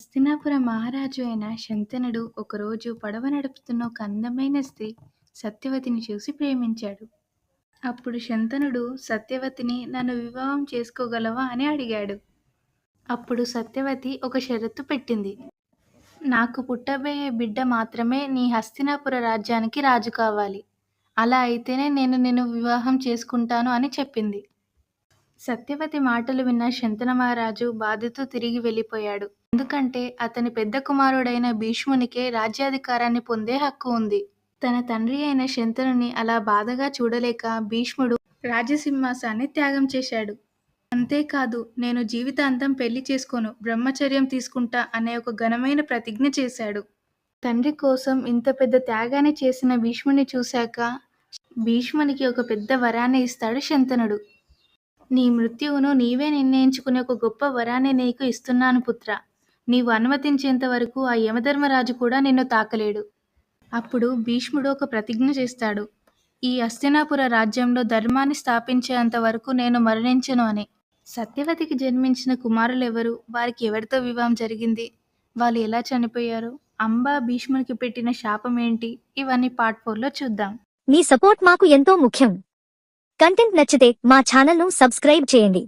హస్తినాపుర మహారాజు అయిన శంతనుడు ఒకరోజు పడవ నడుపుతున్న ఒక అందమైన స్త్రీ సత్యవతిని చూసి ప్రేమించాడు. అప్పుడు శంతనుడు సత్యవతిని నన్ను వివాహం చేసుకోగలవా అని అడిగాడు. అప్పుడు సత్యవతి ఒక షరతు పెట్టింది. నాకు పుట్టబోయే బిడ్డ మాత్రమే నీ హస్తినాపుర రాజ్యానికి రాజు కావాలి. అలా అయితేనే నేను నిన్ను వివాహం చేసుకుంటాను అని చెప్పింది. సత్యవతి మాటలు విన్న శంతన మహారాజు బాధతో తిరిగి వెళ్ళిపోయాడు. ఎందుకంటే అతని పెద్ద కుమారుడైన భీష్మునికే రాజ్యాధికారాన్ని పొందే హక్కు ఉంది. తన తండ్రి అయిన శంతనుని అలా బాధగా చూడలేక భీష్ముడు రాజసింహాసాన్ని త్యాగం చేశాడు. అంతేకాదు నేను జీవితాంతం పెళ్ళి చేసుకోను, బ్రహ్మచర్యం తీసుకుంటా అనే ఒక ఘనమైన ప్రతిజ్ఞ చేశాడు. తండ్రి కోసం ఇంత పెద్ద త్యాగాన్ని చేసిన భీష్ముని చూశాక భీష్మునికి ఒక పెద్ద వరాన్ని ఇస్తాడు శంతనుడు. నీ మృత్యువును నీవే నిర్ణయించుకునే ఒక గొప్ప వరాన్ని నీకు ఇస్తున్నాను పుత్రా! నీవు అనుమతించేంత వరకు ఆ యమధర్మరాజు కూడా నిన్ను తాకలేడు. అప్పుడు భీష్ముడు ఒక ప్రతిజ్ఞ చేస్తాడు. ఈ హస్తినాపుర రాజ్యంలో ధర్మాన్ని స్థాపించేంత వరకు నేను మరణించను అని. సత్యవతికి జన్మించిన కుమారులెవరు? వారికి ఎవరితో వివాహం జరిగింది? వాళ్ళు ఎలా చనిపోయారు? అంబా భీష్మునికి పెట్టిన శాపం ఏంటి? ఇవన్నీ పార్ట్ ఫోర్లో చూద్దాం. మీ సపోర్ట్ మాకు ఎంతో ముఖ్యం కంటెంట్ నచ్చితే మా ఛానల్ను సబ్స్క్రైబ్ చేయండి